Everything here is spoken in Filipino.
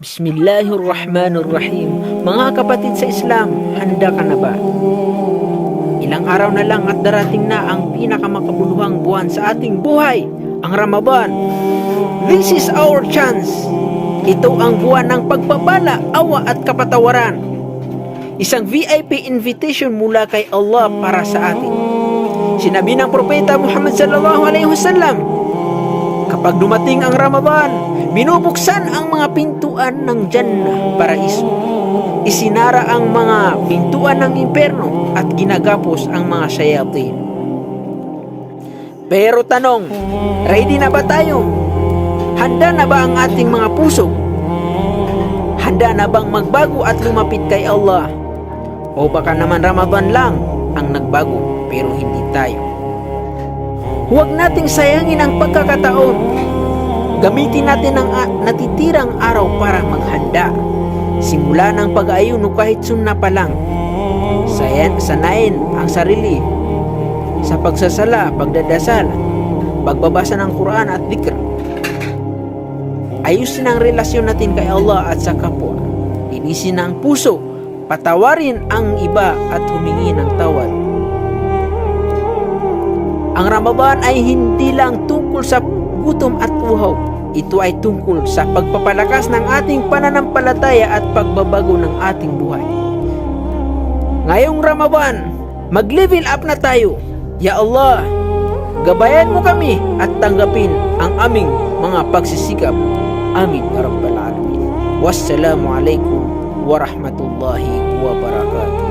Bismillahirrahmanirrahim. Mga kapatid sa Islam, handa ka na ba? Ilang araw na lang at darating na ang pinakamakabuluhang buwan sa ating buhay, ang Ramadan. This is our chance. Ito ang buwan ng pagpapala, awa at kapatawaran. Isang VIP invitation mula kay Allah para sa atin. Sinabi ng propeta Muhammad sallallahu alaihi wasallam, kapag dumating ang Ramadan, binubuksan ang mga pintuan ng Jannah, paraiso. Isinara ang mga pintuan ng impyerno at ginagapos ang mga shayatin. Pero tanong, ready na ba tayo? Handa na ba ang ating mga puso? Handa na bang magbago at lumapit kay Allah? O baka naman Ramadan lang ang nagbago pero hindi tayo. Huwag nating sayangin ang pagkakataon. Gamitin natin ang natitirang araw para maghanda. Simula ng pag-ayuno kahit sunna pa lang. Sayan, sanayin ang sarili sa pagsasala, pagdadasal, pagbabasa ng Quran at dhikr. Ayusin ang relasyon natin kay Allah at sa kapwa. Linisin ang puso, patawarin ang iba at humingi ng tawad. Ang Ramadan ay hindi lang tungkol sa gutom at uhaw. Ito ay tungkol sa pagpapalakas ng ating pananampalataya at pagbabago ng ating buhay. Ngayong Ramadan, mag-level up na tayo. Ya Allah, gabayan mo kami at tanggapin ang aming mga pagsisikap. Amin Rabbal Alamin. Wassalamu alaikum warahmatullahi wabarakatuh.